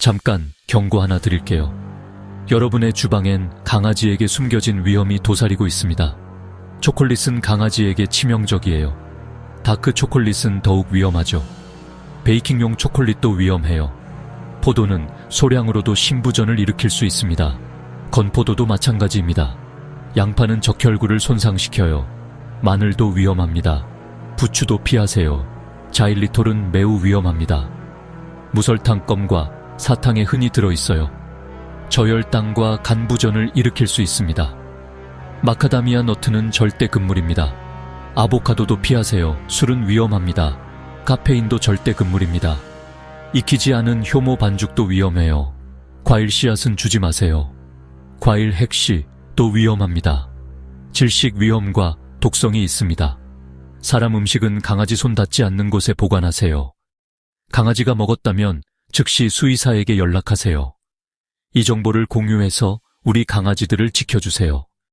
잠깐 경고 하나 드릴게요. 여러분의 주방엔 강아지에게 숨겨진 위험이 도사리고 있습니다. 초콜릿은 강아지에게 치명적이에요. 다크 초콜릿은 더욱 위험하죠. 베이킹용 초콜릿도 위험해요. 포도는 소량으로도 심부전을 일으킬 수 있습니다. 건포도도 마찬가지입니다. 양파는 적혈구를 손상시켜요. 마늘도 위험합니다. 부추도 피하세요. 자일리톨은 매우 위험합니다. 무설탕 껌과 사탕에 흔히 들어있어요. 저혈당과 간부전을 일으킬 수 있습니다. 마카다미아 너트는 절대 금물입니다. 아보카도도 피하세요. 술은 위험합니다. 카페인도 절대 금물입니다. 익히지 않은 효모 반죽도 위험해요. 과일 씨앗은 주지 마세요. 과일 핵씨 또 위험합니다. 질식 위험과 독성이 있습니다. 사람 음식은 강아지 손 닿지 않는 곳에 보관하세요. 강아지가 먹었다면 즉시 수의사에게 연락하세요. 이 정보를 공유해서 우리 강아지들을 지켜주세요.